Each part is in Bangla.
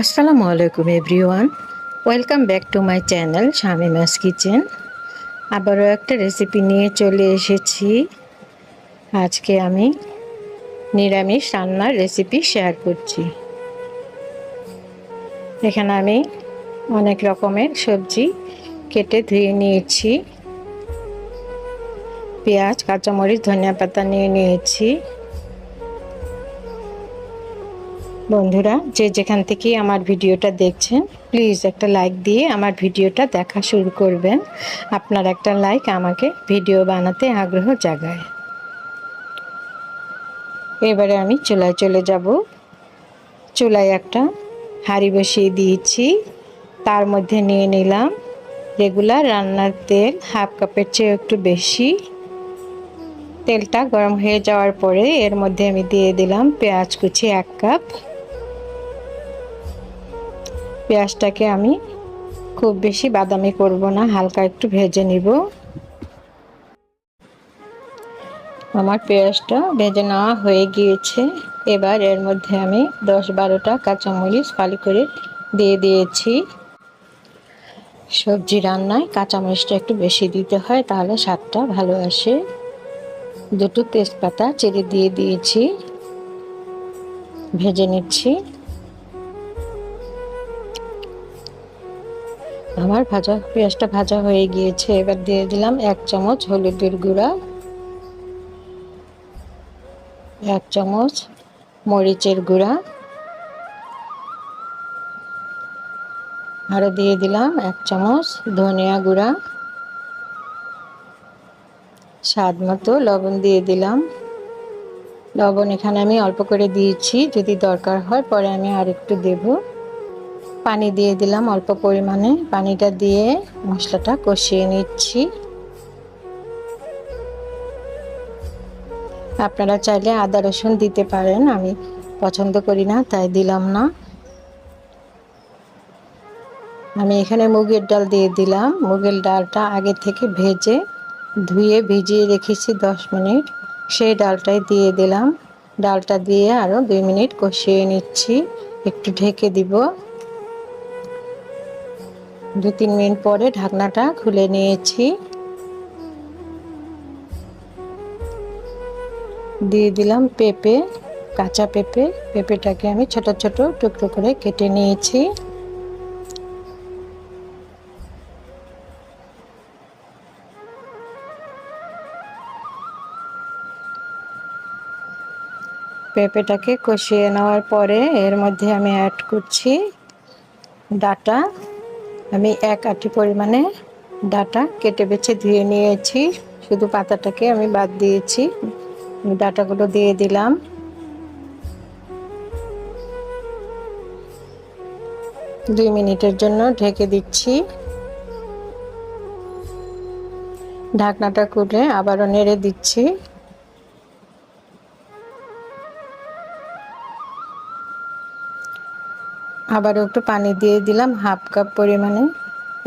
আসসালামু আলাইকুম, everyone. Welcome back to my channel Shamima's kitchen. আবারও একটা রেসিপি নিয়ে চলে এসেছি। আজকে আমি নিরামিষ রান্নার রেসিপি শেয়ার করছি। এখানে আমি অনেক রকমের সবজি কেটে ধুয়ে নিয়েছি। পেঁয়াজ, কাঁচামরিচ, ধনিয়া পাতা নিয়ে নিয়েছি। বন্ধুরা, যে যেখান থেকে আমার ভিডিওটা দেখছেন প্লিজ একটা লাইক দিয়ে আমার ভিডিওটা দেখা শুরু করবেন। আপনার একটা লাইক আমাকে ভিডিও বানাতে আগ্রহ জাগায়। এবারে আমি চুলায় চলে যাব। চুলায় একটা হাঁড়ি বসিয়ে দিয়েছি। তার মধ্যে নিয়ে নিলাম রেগুলার রান্নার তেল হাফ কাপের চেয়ে একটু বেশি। তেলটা গরম হয়ে যাওয়ার পরে এর মধ্যে আমি দিয়ে দিলাম পেঁয়াজ কুচি এক কাপ পেঁয়াজটাকে আমি খুব বেশি বাদামি করব না, হালকা একটু ভেজে নিব। আমার পেঁয়াজটা ভেজে নেওয়া হয়ে গিয়েছে। এবার এর মধ্যে আমি দশ বারোটা কাঁচামরিচ ফালি করে দিয়ে দিয়েছি। সবজি রান্নায় কাঁচামরিচটা একটু বেশি দিতে হয়, তাহলে স্বাদটা ভালো আসে। দুটো তেজপাতা চেড়ে দিয়ে দিয়েছি। ভেজে নিচ্ছি। আমার ভাজা পেঁয়াজটা ভাজা হয়ে গিয়েছে। এবার দিয়ে দিলাম এক চামচ হলুদের গুঁড়া, এক চামচ মরিচের গুঁড়া আরও দিয়ে দিলাম এক চামচ ধনিয়া গুঁড়া। স্বাদ মতো লবণ দিয়ে দিলাম। লবণ এখানে আমি অল্প করে দিয়েছি, যদি দরকার হয় পরে আমি আর একটু দেবো। পানি দিয়ে দিলাম অল্প পরিমাণে। পানিটা দিয়ে মশলাটা কষিয়ে নিচ্ছি। আপনারা চাইলে আদা, রসুন দিতে পারেন, আমি পছন্দ করি না, তাই দিলাম না। আমি এখানে মুগের ডাল দিয়ে দিলাম। মুগের ডালটা আগে থেকে ভেজে, ধুয়ে ভিজিয়ে রেখেছি দশ মিনিট। সেই ডালটাই দিয়ে দিলাম। ডালটা দিয়ে আরও দুই মিনিট কষিয়ে নিচ্ছি। একটু ঢেকে দিব। দু তিন মিনিট পরে ঢাকনাটা খুলে নিয়েছি। দিয়ে দিলাম পেঁপে, কাঁচা পেঁপে। পেঁপেটাকে আমি ছোট ছোট টুকরো করে কেটে নিয়েছি। পেঁপেটাকে কষিয়ে নেওয়ার পরে এর মধ্যে আমি অ্যাড করছি ডাটা। আমি এক আটি পরিমাণে ডাটা কেটে বেছে ধুয়ে নিয়েছি। শুধু পাতাটাকে আমি বাদ দিয়েছি। ডাটাগুলো দিয়ে দিলাম। দুই মিনিটের জন্য ঢেকে দিচ্ছি। ঢাকনাটা খুলে আবারও নেড়ে দিচ্ছি। আবারও একটু পানি দিয়ে দিলাম, হাফ কাপ পরিমাণে।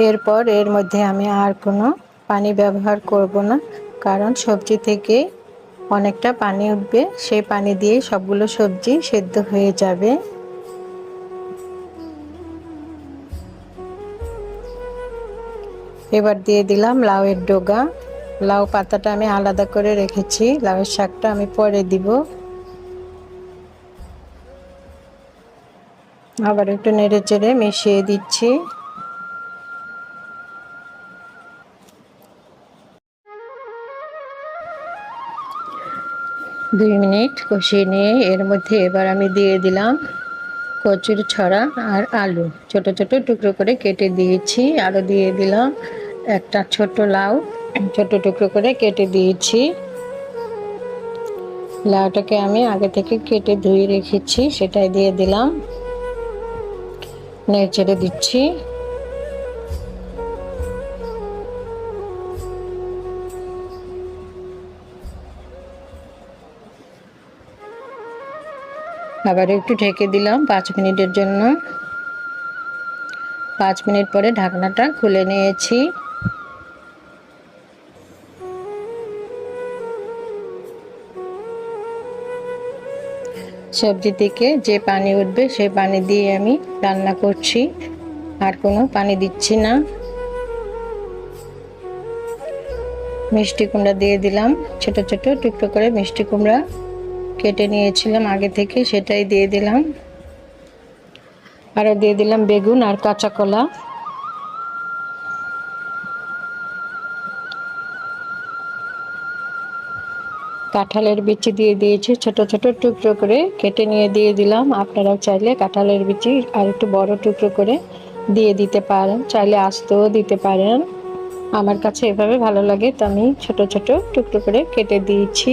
এরপর এর মধ্যে আমি আর কোনো পানি ব্যবহার করব না, কারণ সবজি থেকে অনেকটা পানি উঠবে। সেই পানি দিয়ে সবগুলো সবজি সেদ্ধ হয়ে যাবে। এবার দিয়ে দিলাম লাউয়ের ডোগা। লাউ পাতাটা আমি আলাদা করে রেখেছি, লাউয়ের শাকটা আমি পরে দিব। আবার একটু নেড়ে চেড়ে মিশিয়ে দিচ্ছি। দুই মিনিট কষিয়ে নিয়ে এর মধ্যে এবার আমি দিয়ে দিলাম কচুর ছড়া আর আলু। ছোট ছোট টুকরো করে কেটে দিয়েছি। আরও দিয়ে দিলাম একটা ছোট লাউ। ছোট টুকরো করে কেটে দিয়েছি। লাউটাকে আমি আগে থেকে কেটে ধুয়ে রেখেছি, সেটাই দিয়ে দিলাম। নেড়ে ছেড়ে দিচ্ছি। আবার একটু ঢেকে দিলাম পাঁচ মিনিটের জন্য। পাঁচ মিনিট পরে ঢাকনাটা খুলে নিয়েছি। সবজি থেকে যে পানি উঠবে সেই পানি দিয়ে আমি রান্না করছি। আর কোনো পানি দিচ্ছি না। মিষ্টি কুমড়া দিয়ে দিলাম। ছোট ছোট টুকরো করে মিষ্টি কুমড়া কেটে নিয়েছিলাম আগে থেকে, সেটাই দিয়ে দিলাম। আরও দিয়ে দিলাম বেগুন আর কাঁচা কলা। কাঁঠালের বিচি দিয়ে দিয়েছি, ছোট ছোট টুকরো করে কেটে নিয়ে দিয়ে দিলাম। আপনারাও চাইলে কাঁঠালের বিচি আর একটু বড় টুকরো করে দিয়ে দিতে পারেন, চাইলে আস্তেও দিতে পারেন। আমার কাছে এভাবে ভালো লাগে তো আমি ছোট ছোট টুকরো করে কেটে দিয়েছি।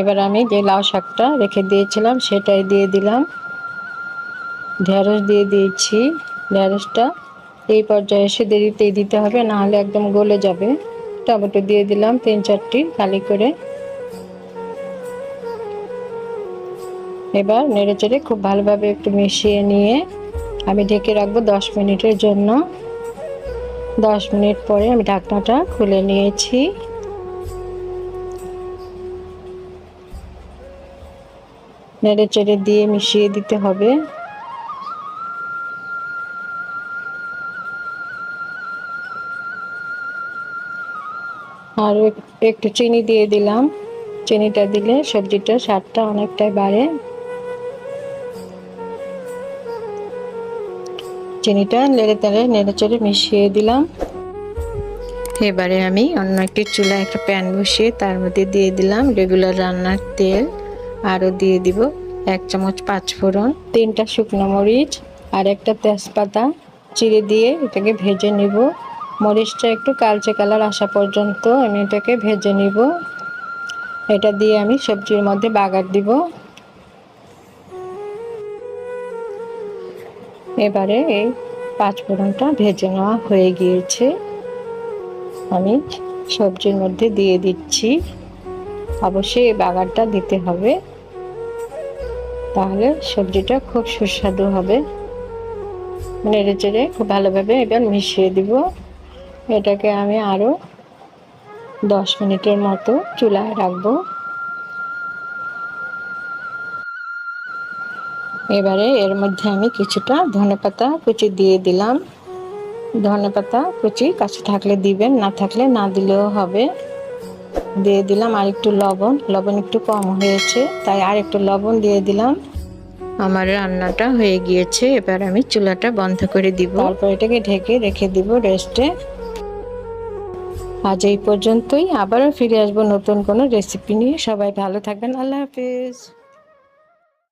এবার আমি যে লাউ শাকটা রেখে দিয়েছিলাম, সেটাই দিয়ে দিলাম। ঢেঁড়স দিয়ে দিয়েছি। ঢেঁড়সটা এই পর্যায়ে এসে দেরিতেই দিতে হবে, না হলে একদম গলে যাবে। টমেটো দিয়ে দিলাম তিন চারটি খালি করে। এবার নেড়ে চেড়ে খুব ভালোভাবে একটু মিশিয়ে নিয়ে আমি ঢেকে রাখব দশ মিনিটের জন্য। দশ মিনিট পরে আমি ঢাকনাটা খুলে নিয়েছি। নেড়ে চেড়ে দিয়ে মিশিয়ে দিতে হবে। আর একটু চিনি দিয়ে দিলাম। চিনিটা দিলে সবজিটার স্বাদটা অনেকটাই বাড়ে। চিনিটা নেড়ে তেড়ে, নেড়ে চেড়ে মিশিয়ে দিলাম। এবারে আমি অন্য একটি চুলা একটা প্যান বসিয়ে তার মধ্যে দিয়ে দিলাম রেগুলার রান্নার তেল। আরও দিয়ে দিব এক চামচ পাঁচফোড়ন তিনটা শুকনো মরিচ আর একটা তেজপাতা। চিড়ে দিয়ে এটাকে ভেজে নিব। মরিচটা একটু কালচে কালার আসা পর্যন্ত আমি এটাকে ভেজে নিব। এটা দিয়ে আমি সবজির মধ্যে বাগার দিব। এবারে এই পাঁচ ফোড়নটা ভেজে নেওয়া হয়ে গিয়েছে। আমি সবজির মধ্যে দিয়ে দিচ্ছি। অবশ্যই এই বাগারটা দিতে হবে। তাহলে সবজিটা খুব সুস্বাদু হবে। নেড়ে চেড়ে খুব ভালোভাবে এবার মিশিয়ে দিব। এটাকে আমি আরও দশ মিনিটের মতো চুলায় রাখব। এবারে এর মধ্যে আমি কিছুটা ধনেপাতা কুচি দিয়ে দিলাম। ধনেপাতা কুচি কাছে থাকলে দিবেন, না থাকলে না দিলেও হবে। দিয়ে দিলাম আর একটু লবণ। লবণ একটু কম হয়েছে, তাই আর একটু লবণ দিয়ে দিলাম। আমার রান্নাটা হয়ে গিয়েছে, এবার আমি চুলাটা বন্ধ করে দিব। তারপর এটাকে ঢেকে রেখে দিব রেস্টে আজ এই পর্যন্তই, আবারও ফিরে আসব নতুন কোনো রেসিপি নিয়ে। সবাই ভালো থাকবেন, আল্লাহ হাফিজ।